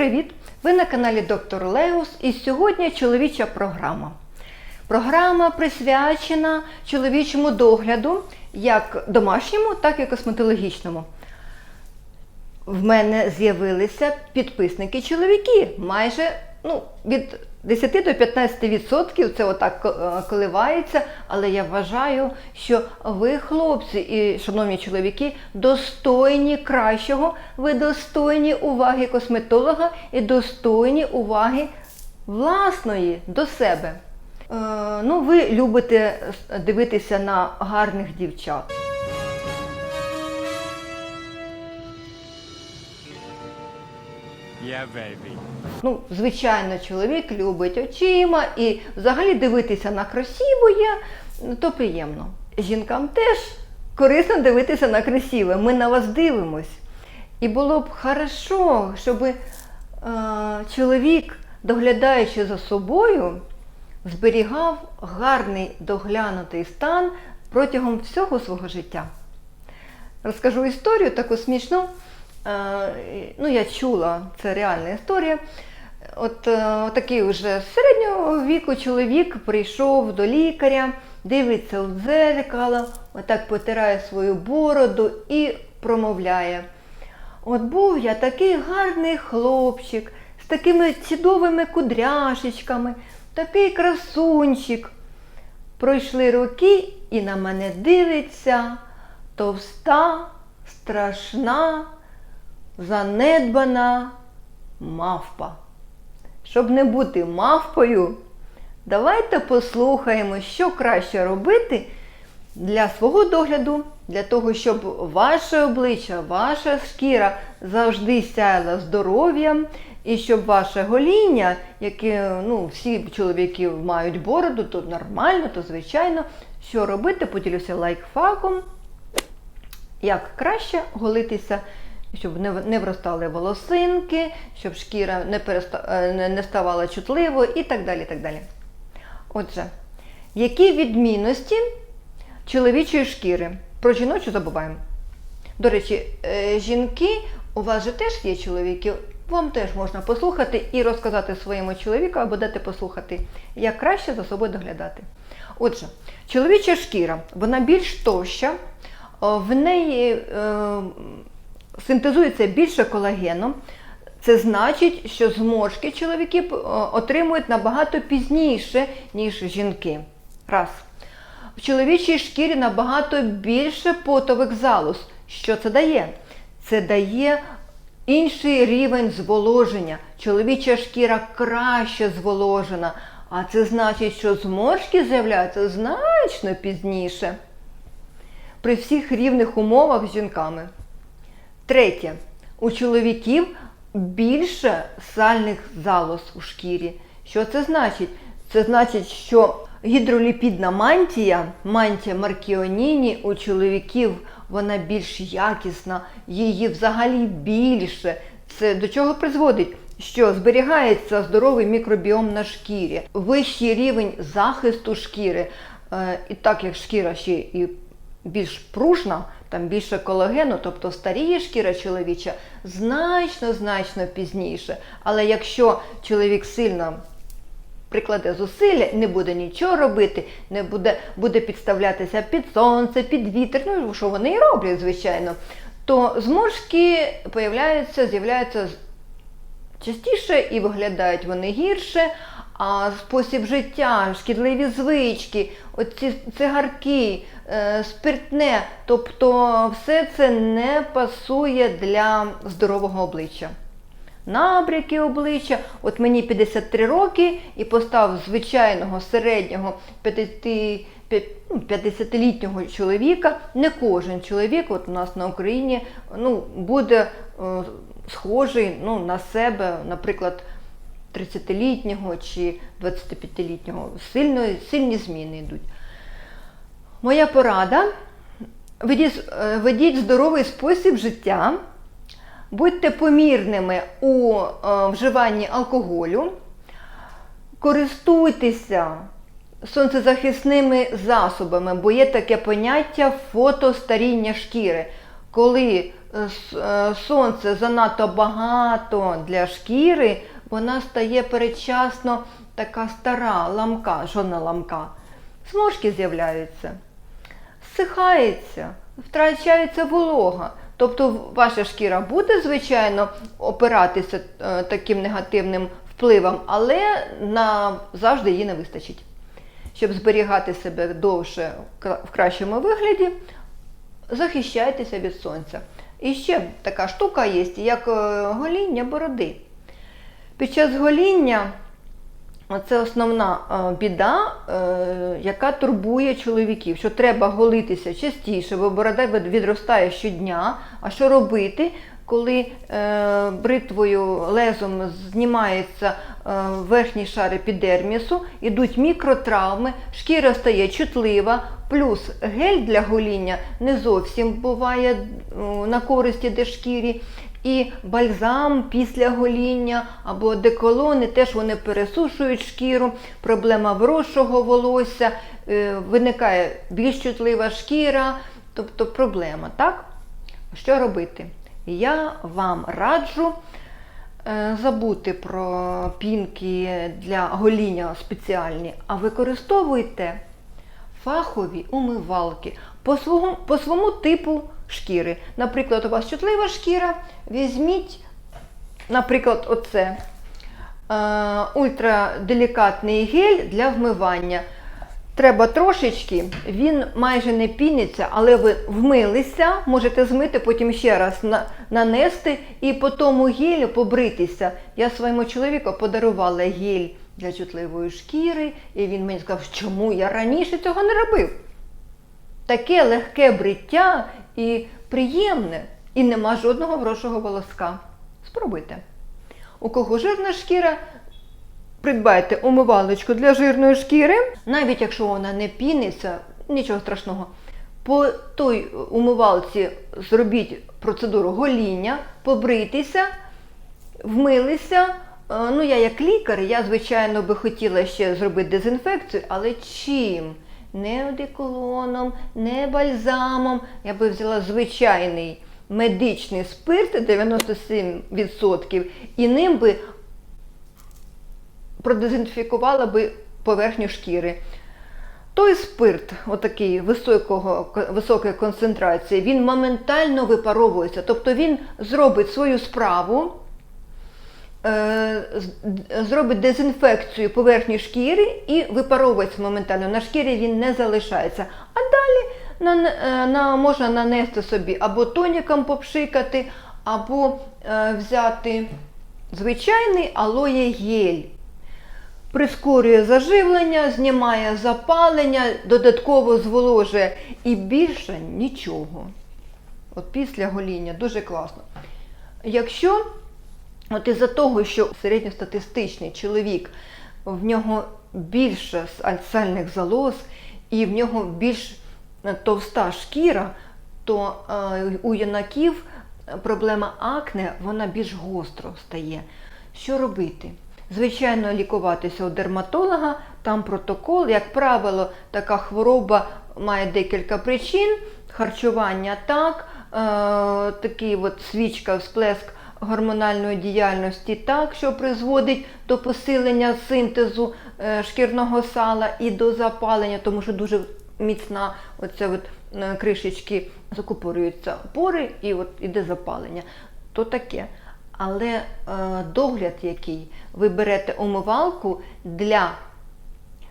привіт! Ви на каналі Доктор Леус і сьогодні чоловіча програма. Програма присвячена чоловічому догляду як домашньому, так і косметологічному. В мене з'явилися підписники чоловіки. Майже ну, від 10 до 15% це отак е, коливається, але я вважаю, що ви, хлопці і шановні чоловіки, достойні кращого, ви достойні уваги косметолога і достойні уваги власної до себе. Е, ну, ви любите дивитися на гарних дівчат. Yeah, baby. Ну, звичайно, чоловік любить очима і взагалі дивитися на красиву є, ну, то приємно. Жінкам теж корисно дивитися на красиве. Ми на вас дивимось. І було б хорошо, щоб е, чоловік, доглядаючи за собою, зберігав гарний доглянутий стан протягом всього свого життя. Розкажу історію таку смішну. Е, Ну, я чула, це реальна історія. От е, такий вже середнього віку чоловік прийшов до лікаря, дивиться у дзеркало, отак потирає свою бороду і промовляє. От був я такий гарний хлопчик з такими чудовими кудряшечками, такий красунчик. Пройшли роки і на мене дивиться товста, страшна, занедбана мавпа. Щоб не бути мавпою, давайте послухаємо, що краще робити для свого догляду, для того, щоб ваше обличчя, ваша шкіра завжди сяяла здоров'ям, і щоб ваше гоління, яке ну, всі чоловіки мають бороду, то нормально, то звичайно, що робити, поділюся лайфхаком, як краще голитися, щоб не, не вростали волосинки, щоб шкіра не, переста, е, не, ставала чутливою і так далі. так далі. Отже, які відмінності чоловічої шкіри? Про жіночу забуваємо. До речі, е, жінки, у вас же теж є чоловіки, вам теж можна послухати і розказати своєму чоловіку або дати послухати, як краще за собою доглядати. Отже, чоловіча шкіра, вона більш товща, в неї е, синтезується більше колагену. Це значить, що зморшки чоловіки е, отримують набагато пізніше, ніж жінки. Раз. В чоловічій шкірі набагато більше потових залоз. Що це дає? Це дає інший рівень зволоження. Чоловіча шкіра краще зволожена, а це значить, що зморшки з'являються значно пізніше. При всіх рівних умовах з жінками. Третє. У чоловіків більше сальних залоз у шкірі. Що це значить? Це значить, що гідроліпідна мантія, мантія Маркіоніні у чоловіків вона більш якісна, її взагалі більше. Це до чого призводить? Що зберігається здоровий мікробіом на шкірі, вищий рівень захисту шкіри. Е, І так як шкіра ще і більш пружна, там більше колагену, тобто старіє шкіра чоловіча значно-значно пізніше. Але якщо чоловік сильно прикладе зусилля, не буде нічого робити, не буде, буде підставлятися під сонце, під вітер, ну що вони і роблять, звичайно, то зморшки появляються, з'являються частіше і виглядають вони гірше. А спосіб життя, шкідливі звички, оці цигарки, е, спиртне, тобто все це не пасує для здорового обличчя. Набряки обличчя, от мені 53 роки і постав звичайного середнього 50 ну, 50-літнього чоловіка. Не кожен чоловік, от у нас на Україні, ну, буде е, схожий ну, на себе, наприклад. 30-літнього чи 25-літнього. Сильно, сильні зміни йдуть. Моя порада: ведіть, е, ведіть здоровий спосіб життя, будьте помірними у е, вживанні алкоголю, користуйтеся сонцезахисними засобами, бо є таке поняття фотостаріння шкіри. Коли е, сонце занадто багато для шкіри, вона стає передчасно така стара, ламка, жодна ламка. Зморшки з'являються, зсихається, втрачається волога. Тобто ваша шкіра буде, звичайно, опиратися е, таким негативним впливом, але на завжди її не вистачить. Щоб зберігати себе довше в в кращому вигляді, захищайтеся від сонця. І ще така штука є, як е, гоління бороди. Під час гоління це основна е, біда, е, яка турбує чоловіків, що треба голитися частіше, бо борода відростає щодня. А що робити, коли е, бритвою лезом знімається верхній шар епідермісу, ідуть мікротравми, шкіра стає чутлива, плюс гель для гоління не зовсім буває на користь іде шкірі. І бальзам після гоління або деколони теж вони пересушують шкіру, проблема вросшого волосся, е, виникає більш чутлива шкіра, тобто проблема, так? Що робити? Я вам раджу е, забути про пінки для гоління спеціальні, а використовуйте фахові умивалки по своєму, по своєму типу шкіри. Наприклад, у вас чутлива шкіра, візьміть, наприклад, оце е, ультраделікатний гель для вмивання. Треба трошечки, він майже не піниться, але ви вмилися, можете змити, потім ще раз на, нанести і по тому гелю побритися. Я своєму чоловіку подарувала гель для чутливої шкіри, і він мені сказав, чому я раніше цього не робив. Таке легке бриття і приємне, і нема жодного грошого волоска. Спробуйте. У кого жирна шкіра, придбайте умивалочку для жирної шкіри, навіть якщо вона не піниться, нічого страшного. По той умивалці зробіть процедуру гоління, побритися, вмилися. Е, Ну, я як лікар, я, звичайно, би хотіла ще зробити дезінфекцію, але чим? Не одеколоном, не бальзамом. Я би взяла звичайний медичний спирт 97% і ним би продезінфікувала би поверхню шкіри. Той спирт, отакий високого, високої концентрації, він моментально випаровується. Тобто він зробить свою справу, зробить дезінфекцію поверхні шкіри і випаровується моментально. На шкірі він не залишається. А далі на, е, на, можна нанести собі або тоніком попшикати, або е, взяти звичайний алоє гель. Прискорює заживлення, знімає запалення, додатково зволожує і більше нічого. От після гоління дуже класно. Якщо от із-за того, що середньостатистичний чоловік, в нього більше сальних залоз і в нього більш е, товста шкіра, то е, у юнаків проблема акне вона більш гостро стає. Що робити? Звичайно, лікуватися у дерматолога, там протокол. Як правило, така хвороба має декілька причин. Харчування так, е, такий от свічка, всплеск гормональної діяльності так, що призводить до посилення синтезу е, шкірного сала і до запалення, тому що дуже міцна оця от е, кришечки закупорюються пори і от іде запалення. То таке. Але е, догляд який ви берете умивалку для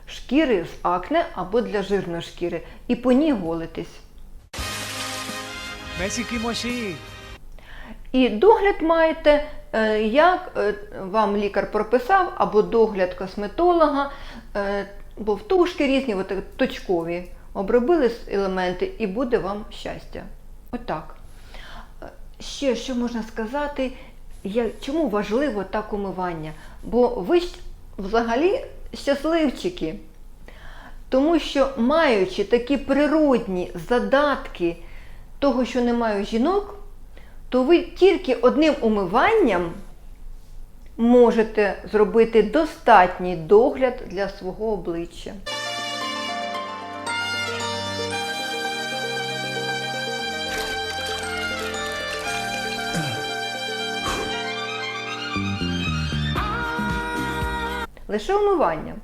шкіри з акне або для жирної шкіри і по ній голитесь. Merci Kimoshi. І догляд маєте, е, як е, вам лікар прописав, або догляд косметолога, е, бо втушки різні, от точкові. Обробили елементи і буде вам щастя. Отак. Ще що можна сказати, чому важливо так умивання? Бо ви взагалі щасливчики. Тому що маючи такі природні задатки того, що немає у жінок, то ви тільки одним умиванням можете зробити достатній догляд для свого обличчя. Лише умивання.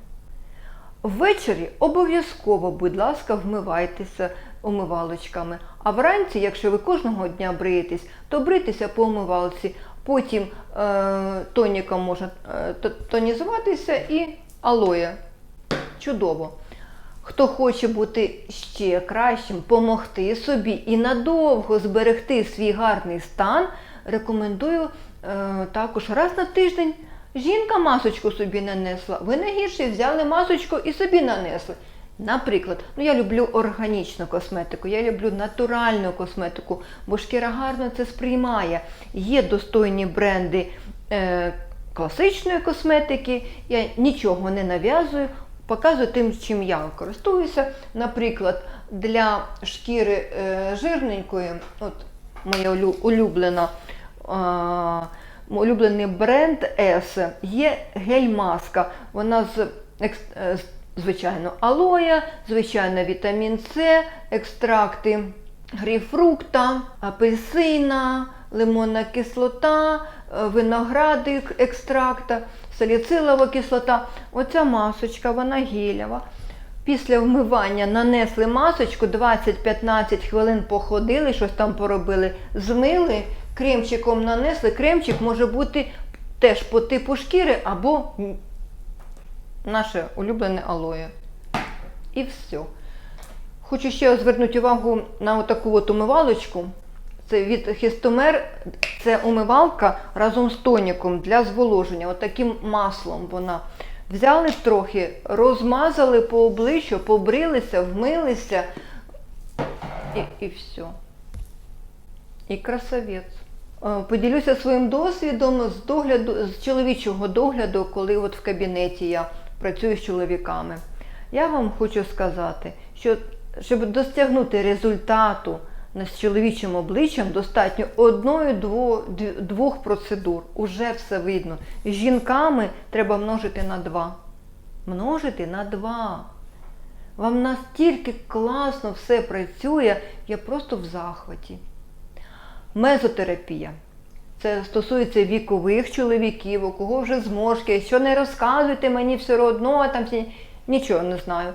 Ввечері обов'язково, будь ласка, вмивайтеся умивалочками. А вранці, якщо ви кожного дня бриєтесь, то брийтеся по умивалці. Потім е, тоніком можна е, тонізуватися і алоє. Чудово. Хто хоче бути ще кращим, помогти собі і надовго зберегти свій гарний стан, рекомендую е, також раз на тиждень. Жінка масочку собі нанесла. Ви не гірше взяли масочку і собі нанесли. Наприклад, ну я люблю органічну косметику, я люблю натуральну косметику, бо шкіра гарно це сприймає. Є достойні бренди е, класичної косметики, я нічого не нав'язую, показую тим, чим я користуюся. Наприклад, для шкіри е, жирненької, от моя улюблена. мій улюблений бренд S є гель-маска. Вона з, е, з звичайно алоя, звичайно вітамін С, екстракти грейпфрукта, апельсина, лимонна кислота, е, виноградик екстракта, саліцилова кислота. Оця масочка, вона гелява. Після вмивання нанесли масочку, 20-15 хвилин походили, щось там поробили, змили, кремчиком нанесли. Кремчик може бути теж по типу шкіри або наше улюблене алоє. І все. Хочу ще звернути увагу на таку от умивалочку. Це від Хістомер, це умивалка разом з тоніком для зволоження. От маслом вона. Взяли трохи, розмазали по обличчю, побрилися, вмилися і, і все. І красавець. Е, Поділюся своїм досвідом з догляду, з чоловічого догляду, коли от в кабінеті я працюю з чоловіками. Я вам хочу сказати, що щоб досягнути результату з чоловічим обличчям, достатньо одної дво- двох процедур. Уже все видно. З жінками треба множити на два. Множити на два. Вам настільки класно все працює, я просто в захваті. Мезотерапія. Це стосується вікових чоловіків, у кого вже зморшки, що не розказуйте мені все одно, а там всі... нічого не знаю.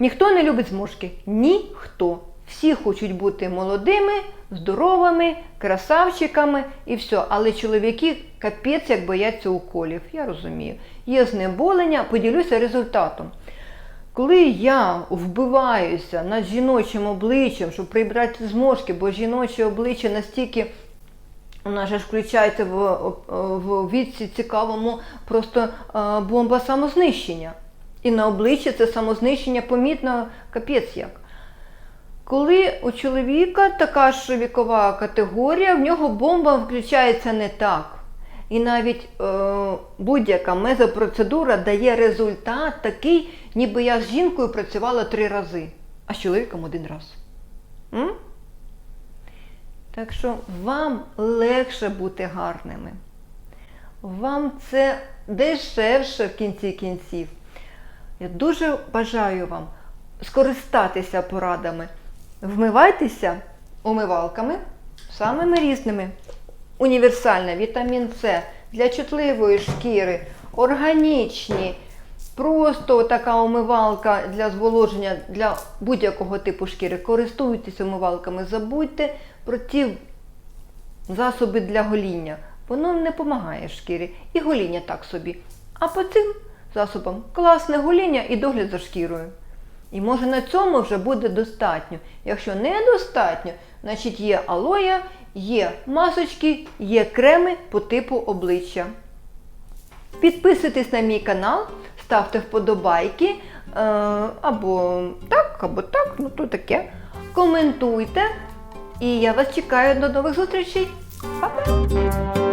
Ніхто не любить зморшки. Ніхто. Всі хочуть бути молодими, здоровими, красавчиками і все. Але чоловіки капець як бояться уколів. Я розумію. Є знеболення, поділюся результатом. Коли я вбиваюся над жіночим обличчям, щоб прибрати зморшки, бо жіноче обличчя настільки же ж включається в, в віці цікавому просто е, бомба самознищення. І на обличчі це самознищення помітно капець як. Коли у чоловіка така ж вікова категорія, в нього бомба включається не так. І навіть е, будь-яка мезопроцедура дає результат такий, ніби я з жінкою працювала три рази, а з чоловіком один раз. М? Так що вам легше бути гарними. Вам це дешевше в кінці кінців. Я дуже бажаю вам скористатися порадами. Вмивайтеся умивалками самими різними. Універсальна вітамін С для чутливої шкіри, органічні, просто така умивалка для зволоження для будь-якого типу шкіри. Користуйтесь умивалками, забудьте про ті засоби для гоління. Воно не допомагає шкірі. І гоління так собі. А по цим засобам класне гоління і догляд за шкірою. І може на цьому вже буде достатньо. Якщо недостатньо, значить є алоя, є масочки, є креми по типу обличчя. Підписуйтесь на мій канал, ставте вподобайки, е, або так, або так, ну то таке. Коментуйте. І я вас чекаю до нових зустрічей. Па-па!